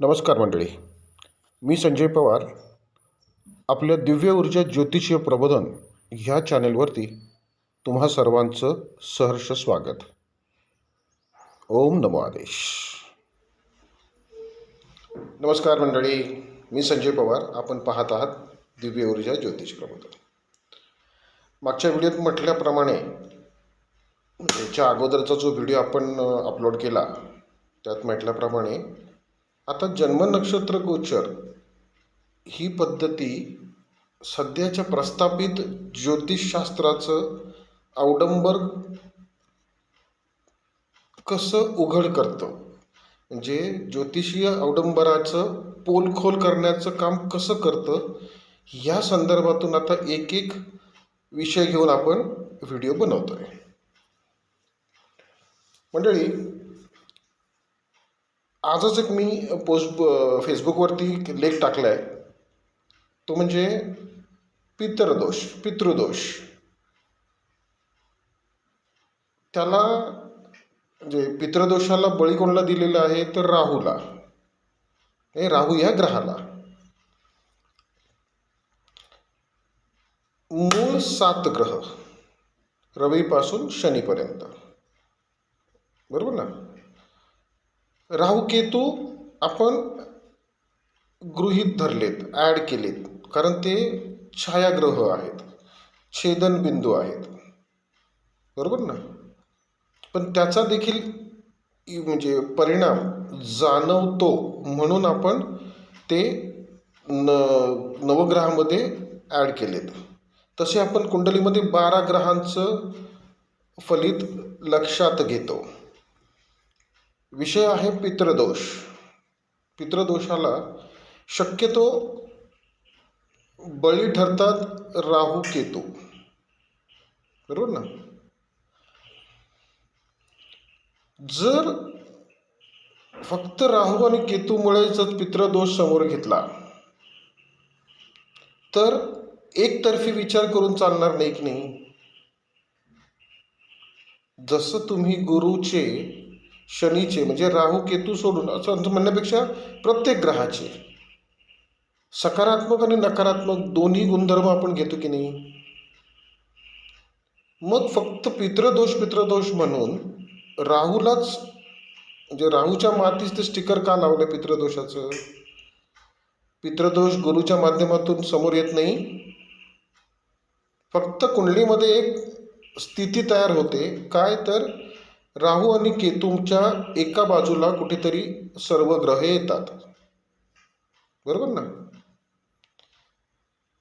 नमस्कार मंडळी. मी संजय पवार. आपल्या दिव्य ऊर्जा ज्योतिषीय प्रबोधन ह्या चॅनेलवरती तुम्हा सर्वांचं सहर्ष स्वागत. ओम नमो आदेश. नमस्कार मंडळी. मी संजय पवार. आपण पाहत आहात दिव्य ऊर्जा ज्योतिष प्रबोधन. मागच्या व्हिडिओत म्हटल्याप्रमाणे याच्या अगोदरचा जो व्हिडिओ आपण अपलोड केला त्यात म्हटल्याप्रमाणे आता जन्म नक्षत्र गोचर ही पद्धती सध्याच्या प्रस्थापित ज्योतिषशास्त्राचं अवडंबर कसं उघड करतं? म्हणजे ज्योतिषीय अवडंबराचं पोलखोल करण्याचं काम कसं करतं? ह्या संदर्भातून आता एक एक विषय घेऊन आपण व्हिडिओ बनवतोय. मंडळी आजच एक मी पोस्ट फेसबुकवरती एक लेख टाकला आहे तो म्हणजे पितरदोष पितृदोष. त्याला म्हणजे पितृदोषाला बळी कोणाला दिलेला आहे? तर राहूला. हे राहू या ग्रहाला. मूळ सात ग्रह. रवीपासून शनीपर्यंत. बरोबर ना? राहू केतू आपण गृहीत धरलेत ॲड केलेत. कारण ते छायाग्रह आहेत. छेदनबिंदू आहेत. बरोबर ना? पण त्याचा देखील म्हणजे परिणाम जाणवतो म्हणून आपण ते न नवग्रहामध्ये ॲड केलेत. तसे आपण कुंडलीमध्ये बारा ग्रहांचं फलित लक्षात घेतो. विषय आहे पितृदोष. पितृदोषाला शक्यतो बळी ठरतात राहू केतू. बरोबर ना? जर फक्त राहू आणि केतूमुळे जर पितृदोष समोर घेतला तर एकतर्फी विचार करून चालणार नाही की नाही? जसं तुम्ही गुरुचे शनीचे म्हणजे राहू केतू सोडून असं म्हणण्यापेक्षा प्रत्येक ग्रहाचे. सकारात्मक आणि नकारात्मक दोन्ही गुणधर्म आपण घेतो की नाही? मग फक्त पितृदोष पितृदोष म्हणून राहूलाच म्हणजे राहूच्या मातीच ते स्टिकर का लावलं पितृदोषाचं? पितृदोष गुरुच्या माध्यमातून समोर येत नाही. फक्त कुंडलीमध्ये एक स्थिती तयार होते. काय तर राहू आणि केतूच्या एका बाजूला कुठेतरी सर्व ग्रह येतात. बरोबर ना?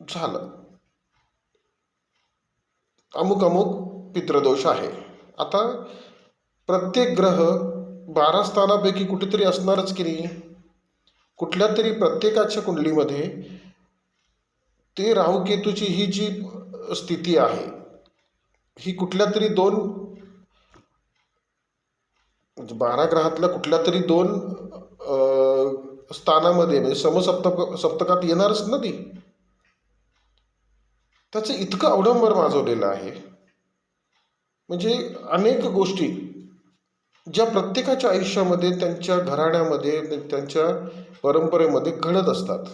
झालं. अमुक अमुक पितृदोष आहे. आता प्रत्येक ग्रह बारा स्थानापैकी कुठेतरी असणारच की नाही? कुठल्या तरी प्रत्येकाच्या कुंडलीमध्ये ते राहू केतूची ही जी स्थिती आहे ही कुठल्या तरी दोन म्हणजे बारा ग्रहातल्या कुठल्या तरी दोन स्थानामध्ये म्हणजे समसप्तक सप्तकात येणारच ना ती? त्याचं इतकं अवडंबर माजवलेलं आहे. म्हणजे अनेक गोष्टी ज्या प्रत्येकाच्या आयुष्यामध्ये त्यांच्या घराण्यामध्ये त्यांच्या परंपरेमध्ये घडत असतात.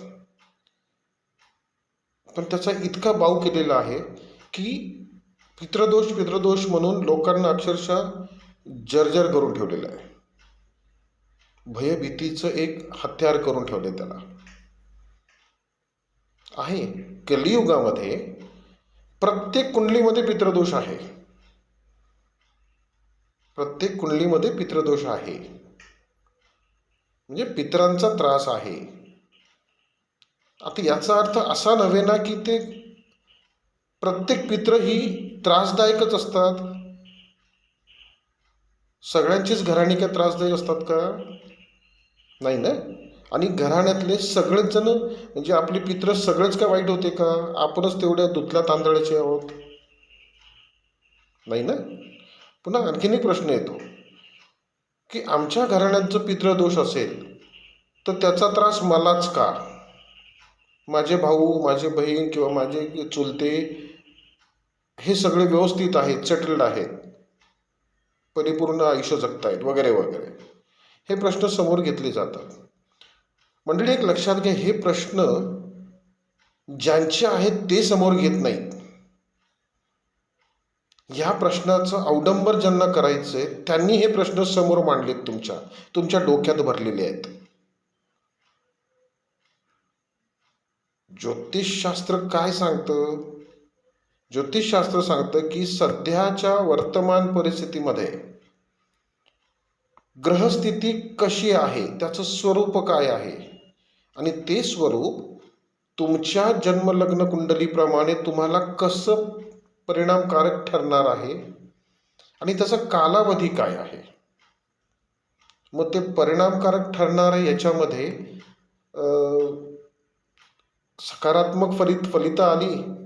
पण त्याचा इतका बाऊ केलेला आहे की पितृदोष पितृदोष म्हणून लोकांना अक्षरशः जर्जर करून ठेवलेलं आहे. भयभीतीचं एक हत्यार करून ठेवले त्याला. आहे. कलियुगामध्ये प्रत्येक कुंडलीमध्ये पितृदोष आहे. प्रत्येक कुंडलीमध्ये पितृदोष आहे. म्हणजे पितरांचा त्रास आहे. आता याचा अर्थ असा नव्हे ना की ते प्रत्येक पित्र ही त्रासदायकच असतात. सगळ्यांचीच घराणी काय त्रासदायक असतात का? नाही ना? आणि घराण्यातले सगळेच जण म्हणजे आपली पित्र सगळेच काय वाईट होते का? आपणच तेवढ्या दुधल्या तांदळाचे आहोत. नाही ना? पुन्हा आणखीन एक प्रश्न येतो की आमच्या घराण्यात जर पितृदोष असेल तर त्याचा त्रास मलाच का? माझे भाऊ माझे बहीण किंवा माझे चुलते हे सगळे व्यवस्थित आहेत सेटल्ड आहेत. परिपूर्ण आयुष्य जगतायत वगैरे वगैरे. हे प्रश्न समोर घेतले जातात. मंडळी एक लक्षात घ्या हे प्रश्न ज्यांचे आहेत ते समोर घेत नाहीत. या प्रश्नाचं अवडंबर ज्यांना करायचंय त्यांनी हे प्रश्न समोर मांडलेत तुमच्या. तुमच्या डोक्यात भरलेले आहेत. ज्योतिषशास्त्र काय सांगतं? ज्योतिषशास्त्र सांगतं की सध्याच्या वर्तमान परिस्थितीमध्ये ग्रहस्थिती कशी आहे त्याचं स्वरूप काय आहे? आणि ते स्वरूप तुमच्या जन्मलग्न कुंडलीप्रमाणे तुम्हाला कसं परिणामकारक ठरणार आहे? आणि त्याचा कालावधी काय आहे? मग ते परिणामकारक ठरणार आहे याच्यामध्ये सकारात्मक फलित फलितं आली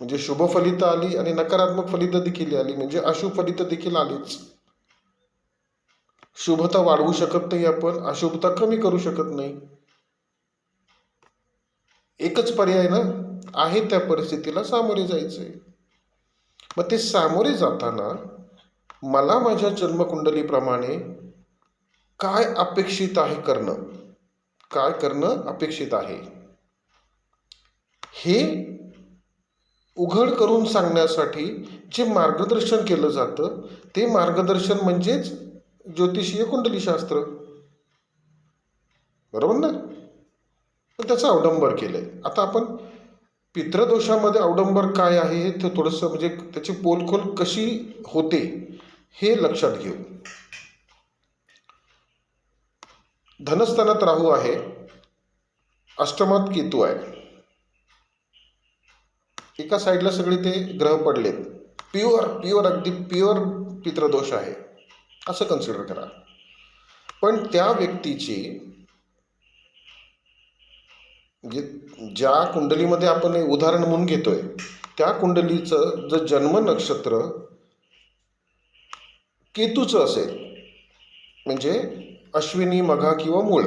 म्हणजे शुभ फलित आली आणि नकारात्मक फलित देखील आली म्हणजे अशुभ फलित देखील आलीच. शुभता वाढवू शकत नाही आपण अशुभता कमी करू शकत नाही. एकच पर्याय ना आहे त्या परिस्थितीला सामोरे जायचंय मग ते सामोरे जाताना मला माझ्या जन्मकुंडलीप्रमाणे काय अपेक्षित आहे करणं? काय करणं अपेक्षित आहे? हे उघड करून सांगण्यासाठी जे मार्गदर्शन केलं जातं ते मार्गदर्शन म्हणजेच ज्योतिषीय कुंडलीशास्त्र. बरोबर ना? तर त्याचं अवडंबर केलंय. आता आपण पितृदोषामध्ये अवडंबर काय आहे हे ते थोडंसं म्हणजे त्याची पोलखोल कशी होते हे लक्षात घेऊ. धनस्थानात राहू आहे अष्टमात केतू आहे. एका साईडला सगळे ते ग्रह पडलेत. प्युअर प्युअर अगदी प्युअर पितृदोष आहे. असं कन्सिडर करा. पण त्या व्यक्तीची म्हणजे ज्या कुंडलीमध्ये आपण हे उदाहरण म्हणून घेतोय त्या कुंडलीचं जर जन्म नक्षत्र केतूचं असेल म्हणजे अश्विनी मघा किंवा मूळ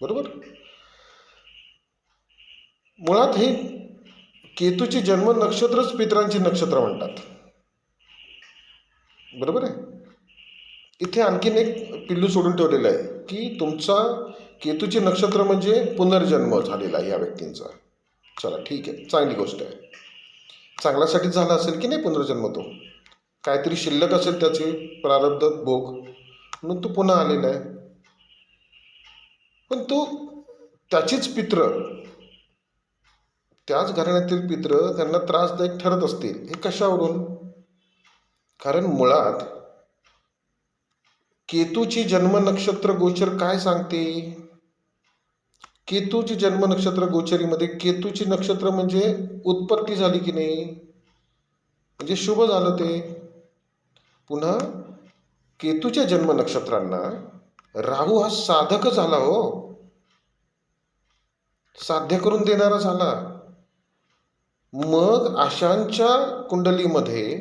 बरोबर? मुळात हे केतूचे जन्म नक्षत्रच पितरांची नक्षत्र म्हणतात. बरोबर आहे? इथे आणखीन एक पिल्लू सोडून ठेवलेलं आहे की तुमचा केतूचे नक्षत्र म्हणजे पुनर्जन्म झालेला आहे या व्यक्तींचा. चला ठीक आहे. चांगली गोष्ट आहे. चांगल्यासाठी झाला असेल की नाही पुनर्जन्म तो? काहीतरी शिल्लक असेल त्याचे प्रारब्ध भोग. म्हणून तो पुन्हा आलेला आहे. पण तो त्याचीच पित्र त्याच घराण्यातील पित्र त्यांना त्रासदायक ठरत असतील हे कशावरून? कारण मुळात केतूची जन्म नक्षत्र गोचर काय सांगते? केतूची जन्म नक्षत्र गोचरीमध्ये केतूची नक्षत्र म्हणजे उत्पत्ती झाली की नाही? म्हणजे शुभ झालं ते. पुन्हा केतूच्या जन्म नक्षत्रांना राहू हा साधक झाला हो. साध्य करून देणारा झाला. मग अशांच्या कुंडलीमध्ये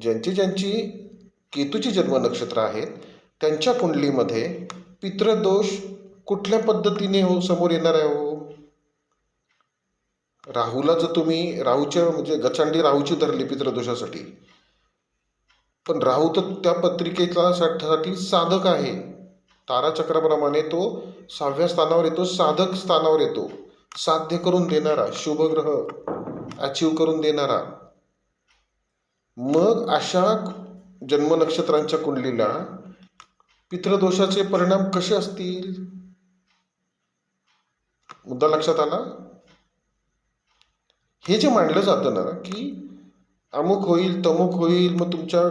ज्यांची ज्यांची केतूची जन्म नक्षत्र आहेत त्यांच्या कुंडलीमध्ये पितृदोष कुठल्या पद्धतीने हो समोर येणार आहे हो? राहूला जर तुम्ही राहूच्या म्हणजे गचांडी राहूची धरली पितृदोषासाठी पण राहू तर त्या पत्रिकेचा साठी साधक आहे. ताराचक्राप्रमाणे तो सहाव्या स्थानावर येतो साधक स्थानावर येतो. साध्य करून देणारा शुभग्रह अचीव करून देणारा. मग अशा जन्म नक्षत्रांच्या कुंडलीला पितृदोषाचे परिणाम कसे असतील? मुद्दा लक्षात आला? हे जे मांडलं जातं ना की अमुक होईल तमुक होईल मग तुमच्या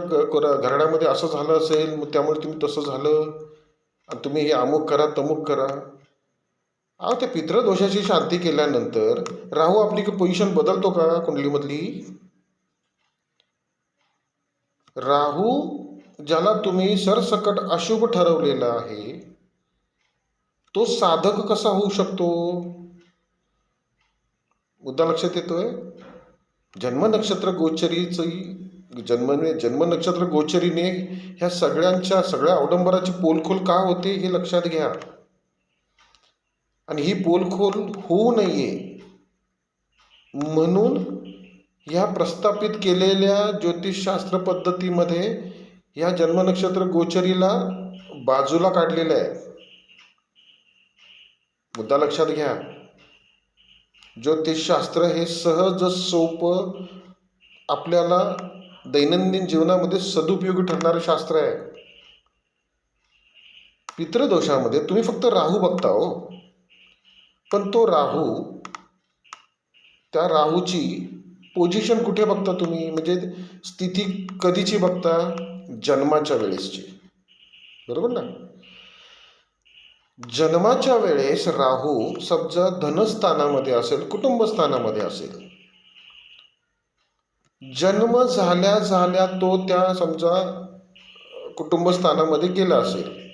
घराण्यामध्ये असं झालं असेल मग त्यामुळे तुम्ही तसं झालं आणि तुम्ही हे अमुक करा तमुक करा. अहो त्या पितृदोषाची शांती केल्यानंतर राहू आपली पोझिशन बदलतो का कुंडलीमधली? राहू ज्याला तुम्ही सरसकट अशुभ ठरवलेला आहे तो साधक कसा होऊ शकतो? मुद्दा लक्षात येतोय? जन्म नक्षत्र गोचरीची जन्म म्हणजे जन्म नक्षत्र गोचरीने ह्या सगळ्यांच्या सगळ्या अवडंबराची पोलखोल का होते हे लक्षात घ्या. आणि ही पोलखोल होऊ नये म्हणून ह्या प्रस्थापित केलेल्या ज्योतिषशास्त्र पद्धतीमध्ये ह्या जन्मनक्षत्र गोचरीला बाजूला काढलेलं आहे. मुद्दा लक्षात घ्या. ज्योतिषशास्त्र हे सहज सोपं आपल्याला दैनंदिन जीवनामध्ये सदुपयोगी ठरणारं शास्त्र आहे. पितृदोषामध्ये तुम्ही फक्त राहू बघता हो. पण तो राहू त्या राहूची पोझिशन कुठे बघता तुम्ही? म्हणजे स्थिती कधीची बघता? जन्माच्या वेळेसची. बरोबर ना? जन्माच्या वेळेस राहू समजा धनस्थानामध्ये असेल कुटुंबस्थानामध्ये असेल. जन्म झाल्या झाल्या तो त्या समजा कुटुंबस्थानामध्ये गेला असेल.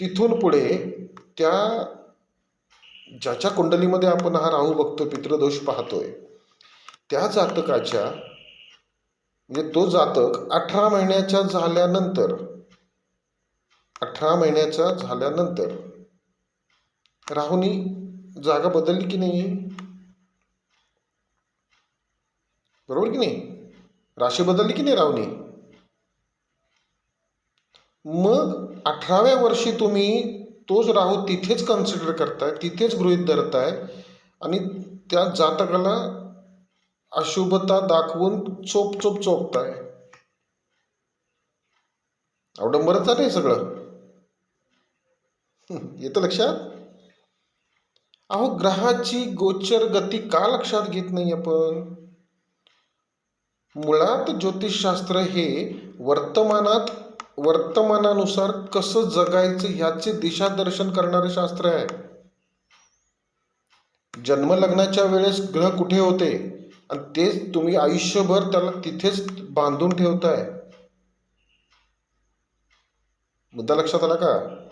तिथून पुढे त्या ज्याच्या कुंडलीमध्ये आपण हा राहू बघतो पितृदोष पाहतोय त्या जातकाच्या म्हणजे तो जातक अठरा महिन्याच्या झाल्यानंतर अठरा महिन्याच्या झाल्यानंतर राहुनी जागा बदलली की नाही? बरोबर की नाही? राशी बदलली की नाही राहुनी? मग अठराव्या वर्षी तुम्ही तोच राहू तिथेच कन्सिडर करताय तिथेच गृहित धरताय आणि त्या जातकाला अशुभता दाखवून चोप चोप चोपताय. अवडंबरच आहे सगळं? येतं लक्षात? अहो ग्रहाची गोचर गती का लक्षात घेत नाही आपण? मुळात ज्योतिषशास्त्र हे वर्तमानात वर्तमानानुसार कसं जगायचं ह्याचे दिशादर्शन करणारं शास्त्र आहे. जन्मलग्नाच्या वेळेस ग्रह कुठे होते? आणि तेच तुम्ही आयुष्यभर त्याला तिथेच बांधून ठेवताय. मुद्दा लक्षात आला का?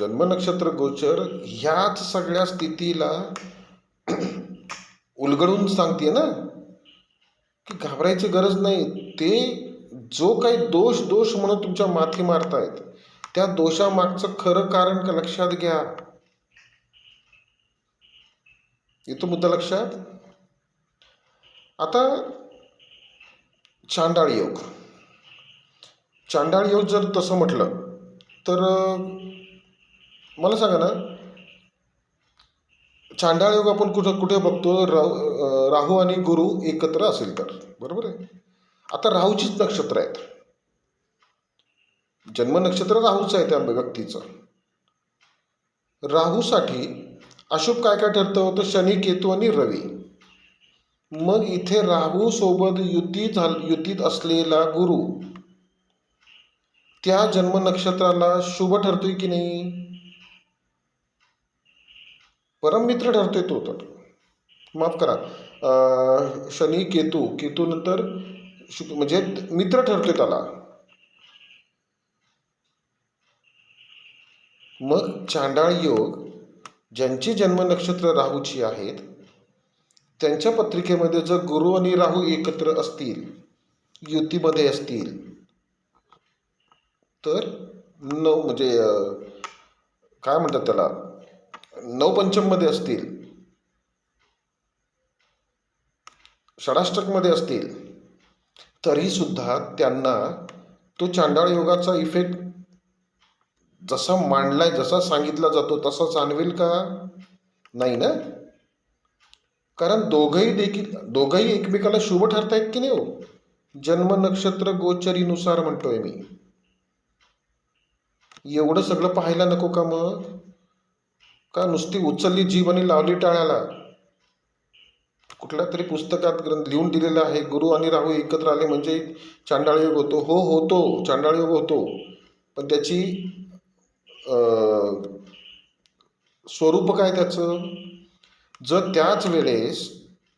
जन्म नक्षत्र गोचर ह्याच सगळ्या स्थितीला उलगडून सांगते ना? की घाबरायची गरज नाही. ते जो काही दोष दोष म्हणून तुमच्या माथी मारतायत त्या दोषामागचं खरं कारण का लक्षात घ्या? येतो मुद्दा लक्षात? आता चांडाळ योग. चांडाळ योग जर तसं म्हटलं तर मला सांगा ना चांडाळ योग आपण कुठं कुठे बघतो? राहू राहू आणि गुरु एकत्र असेल तर बरोबर आहे? आता राहूचीच नक्षत्र आहेत. जन्म नक्षत्र राहूचं आहे त्या व्यक्तीचं. राहूसाठी अशुभ काय काय ठरतं? होतं शनी केतू आणि रवी. मग इथे राहू सोबत युती झाल युतीत असलेला गुरु. त्या जन्म नक्षत्राला शुभ ठरतोय की नाही? परममित्र ठरतोय तो तर. माफ करा. शनी केतू केतू नंतर शुक म्हणजे मित्र ठरतोय त्याला. मग चांडाळ योग ज्यांची जन्म नक्षत्र राहूची आहेत त्यांच्या पत्रिकेमध्ये जर गुरु आणि राहू एकत्र असतील युतीमध्ये असतील तर नऊ म्हणजे काय म्हणतात त्याला? नऊ पंचममध्ये असतील. षडाष्टकमध्ये असतील. तरी सुद्धा त्यांना तो चांडाळ योगाचा इफेक्ट जसा मांडलाय जसा सांगितला जातो तसा जाणवेल का? नाही ना? कारण दोघंही देखील दोघंही एकमेकाला शुभ ठरतायत की नाही हो? जन्म नक्षत्र गोचरीनुसार म्हणतोय मी. एवढं सगळं पाहायला नको का मग? का नुसती उचलली जीव आणि लावली टाळ्याला? कुठल्या तरी पुस्तकात ग्रंथ लिहून दिलेलं आहे. गुरु आणि राहू एकत्र आले म्हणजे चांडाळ योग होतो. हो होतो. चांडाळयोग होतो. पण त्याची स्वरूप काय त्याचं? जर त्याच वेळेस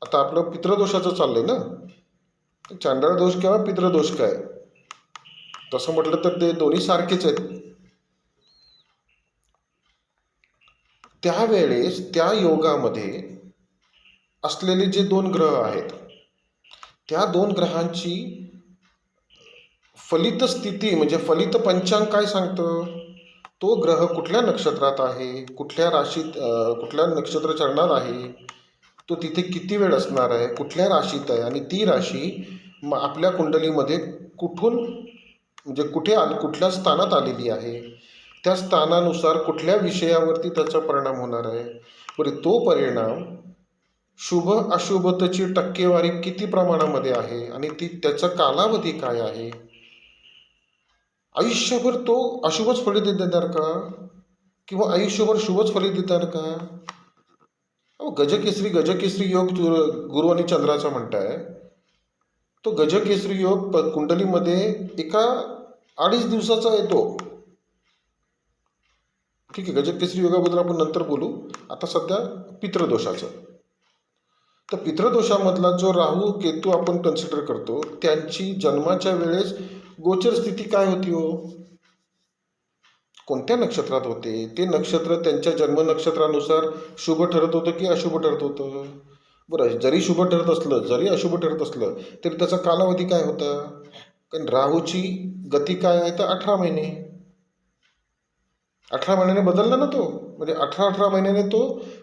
आता आपलं पितृदोषाचं चाललं आहे ना? चांडाळ दोष किंवा पितृदोष काय? तसं म्हटलं तर ते दोन्ही सारखेच आहेत. त्यावेळेस त्या योगामध्ये असलेले जे दोन ग्रह आहेत त्या दोन ग्रहांची फलित स्थिती म्हणजे फलित पंचांग काय सांगतं? तो ग्रह कुठल्या नक्षत्रात आहे कुठल्या राशीत कुठल्या नक्षत्र चढणार आहे तो तिथे किती वेळ असणार आहे कुठल्या राशीत आहे आणि ती राशी म आपल्या कुंडलीमध्ये कुठून म्हणजे कुठे आल कुठल्या स्थानात आलेली आहे? त्या स्थानानुसार कुठल्या विषयावरती त्याचा परिणाम होणार आहे? बरं तो परिणाम शुभ अशुभतेची टक्केवारी किती प्रमाणामध्ये आहे आणि ती त्याचा कालावधी काय आहे? आयुष्यभर तो अशुभच फलित देणार का? किंवा आयुष्यभर शुभच फलित देणार का? अहो गजकेसरी गजकेसरी योग गुरु आणि चंद्राचा म्हणताय. तो गजकेसरी योग प- कुंडलीमध्ये एका अडीच दिवसाचा येतो. ठीक आहे गजकेसरी योगाबद्दल आपण नंतर बोलू. आता सध्या पितृदोषाचं. तर पितृदोषामधला जो राहू केतू आपण कन्सिडर करतो त्यांची जन्माच्या वेळेस गोचर स्थिती काय होती हो? कोणत्या नक्षत्रात होते? ते नक्षत्र त्यांच्या जन्म नक्षत्रानुसार शुभ ठरत होतं की अशुभ ठरत होतं? बरं जरी शुभ ठरत असलं जरी अशुभ ठरत असलं तरी त्याचा कालावधी काय होता? कारण राहूची गती काय आहे? तर अठरा महिने. अठरा महिन्याने बदलला ना तो? म्हणजे अठरा अठरा महिन्याने तो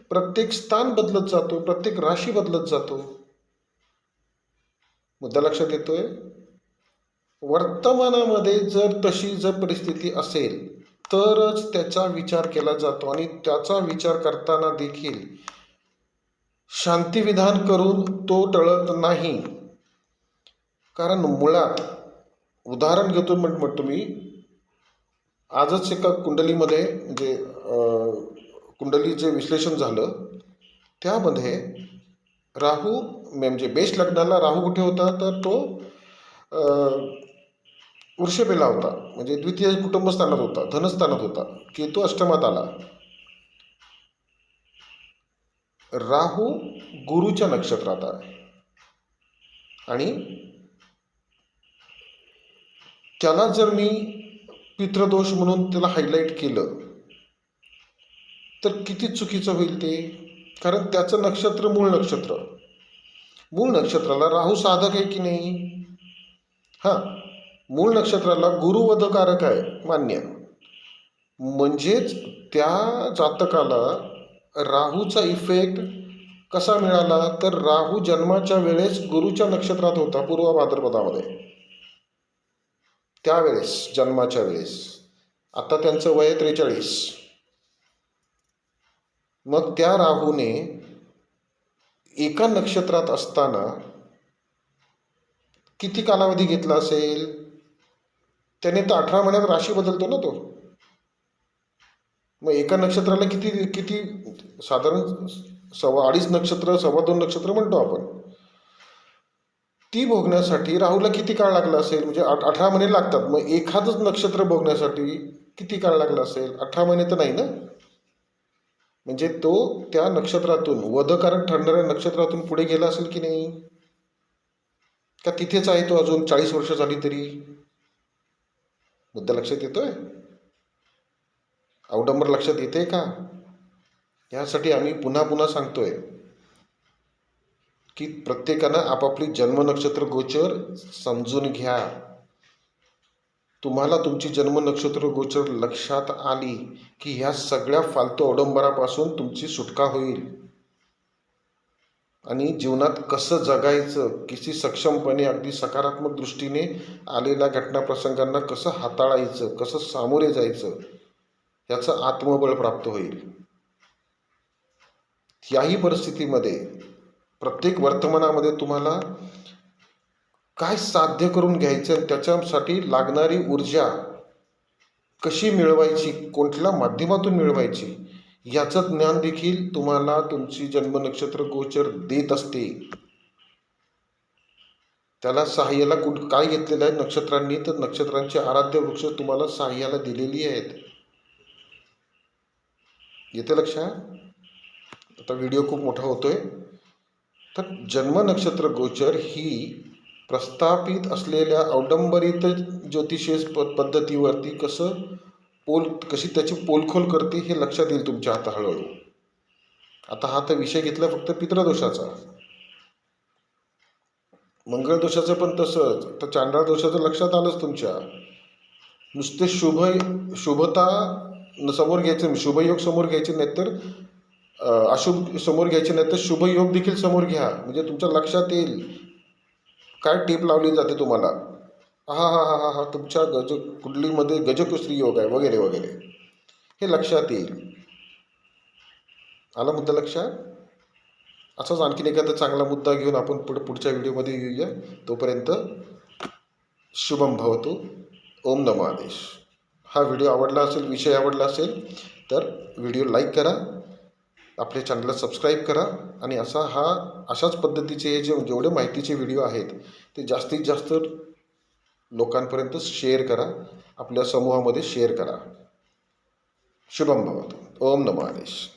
प्रत्येक स्थान बदलत जातो प्रत्येक राशी बदलत जातो. मुद्दा लक्षात येतोय? वर्तमानामध्ये जर तशी जर परिस्थिती असेल तरच त्याचा विचार केला जातो आणि त्याचा विचार करताना देखील शांतिविधान करून तो टळत नाही. कारण मुळात उदाहरण घेतो म्हट म्हणतो मी आजच एका कुंडलीमध्ये म्हणजे कुंडलीचे विश्लेषण झालं. त्यामध्ये राहू म्हणजे बेश लग्नाला राहू कुठे होता? तर तो वृषभेला होता. म्हणजे द्वितीय कुटुंबस्थानात होता धनस्थानात होता. केतू अष्टमात आला. राहू गुरुच्या नक्षत्रात आहे आणि त्याला जर मी पितृदोष म्हणून त्याला हायलाईट केलं तर किती चुकीचं होईल ते? कारण त्याचं नक्षत्र मूळ नक्षत्र. मूळ नक्षत्राला राहू साधक आहे की नाही? हां. मूळ नक्षत्राला गुरुवधकारक आहे मान्य. म्हणजेच त्या जातकाला राहूचा इफेक्ट कसा मिळाला? तर राहू जन्माच्या वेळेस गुरुच्या नक्षत्रात होता पूर्व भाद्रपदामध्ये. त्यावेळेस जन्माच्या वेळेस. आता त्यांचं वय त्रेचाळीस. मग त्या राहूने एका नक्षत्रात असताना किती कालावधी घेतला असेल? त्याने तर अठरा महिन्यात राशी बदलतो ना तो. मग एका नक्षत्राला किती किती साधारण सव्वा अडीच नक्षत्र सव्वा दोन नक्षत्र म्हणतो आपण. ती भोगण्यासाठी राहूला किती काळ लागला असेल? म्हणजे आठ अठरा महिने लागतात. मग एखादंच नक्षत्र भोगण्यासाठी किती काळ लागला असेल? अठरा महिने तर नाही ना? म्हणजे तो त्या नक्षत्रातून वधकारक ठरणाऱ्या नक्षत्रातून पुढे गेला असेल की नाही? का तिथेच आहे तो अजून चाळीस वर्ष झाली तरी? मुद्दा लक्षात येतोय? अवडंबर लक्षात येते का? यासाठी आम्ही पुन्हा पुन्हा सांगतोय की प्रत्येकानं आपापली जन्म नक्षत्र गोचर समजून घ्या. तुम्हाला तुमची जन्म नक्षत्र गोचर लक्षात आली की ह्या सगळ्या फालतू अवडंबरापासून तुमची सुटका होईल. आणि जीवनात कसं जगायचं किती सक्षमपणे अगदी सकारात्मक दृष्टीने आलेल्या घटना प्रसंगांना कसं हाताळायचं कसं सामोरे जायचं याचं आत्मबळ प्राप्त होईल. याही परिस्थितीमध्ये प्रत्येक वर्तमानामध्ये तुम्हाला काय साध्य करून घ्यायचं त्याच्यासाठी लागणारी ऊर्जा कशी मिळवायची कोणत्या माध्यमातून मिळवायची याचं ज्ञान देखील तुम्हाला तुमची जन्मनक्षत्र गोचर देत असते. त्याला सहाय्याला कुठ काय घेतलेलं आहे नक्षत्रांनी? तर नक्षत्रांचे आराध्य वृक्ष तुम्हाला सहाय्याला दिलेली आहेत. येते लक्षात आता व्हिडिओ खूप मोठा होतोय. तर जन्म नक्षत्र गोचर ही प्रस्थापित असलेल्या अवडंबरित ज्योतिषीय प- पद्धतीवरती कसं पोल कशी त्याची पोलखोल करते हे लक्षात येईल तुमच्या आता हळूहळू. आता हा तर विषय घेतला फक्त पितृदोषाचा. मंगळ दोषाचं पण तसंच तर चांडाळ दोषाचं लक्षात आलंच तुमच्या. नुसते शुभ शुभता समोर घ्यायचे शुभयोग समोर घ्यायचे नाहीतर तर अशुभ समोर घ्यायचे नाही तर शुभयोग देखील समोर घ्या. म्हणजे तुमच्या लक्षात येईल. काय टीप लावली जाते तुम्हाला? हा हा हा हा हा तुमच्या गज कुंडलीमध्ये गजकुश्री योग आहे वगैरे वगैरे. हे लक्षात येईल. आला मुद्दा लक्षात? असाच आणखीन एखादा चांगला मुद्दा घेऊन आपण पुढे पुढच्या व्हिडिओमध्ये येऊया. तोपर्यंत शुभम भवतो. ओम नमो आदेश. हा व्हिडिओ आवडला असेल विषय आवडला असेल तर व्हिडिओ लाईक करा. आपल्या चॅनलला सबस्क्राईब करा आणि असा हा अशाच पद्धतीचे हे जे जेवढे माहितीचे व्हिडिओ आहेत ते जास्तीत जास्त लोकांपर्यंत शेअर करा आपल्या समूहामध्ये शेअर करा. शुभम भवतु. ओम नमो आदेश.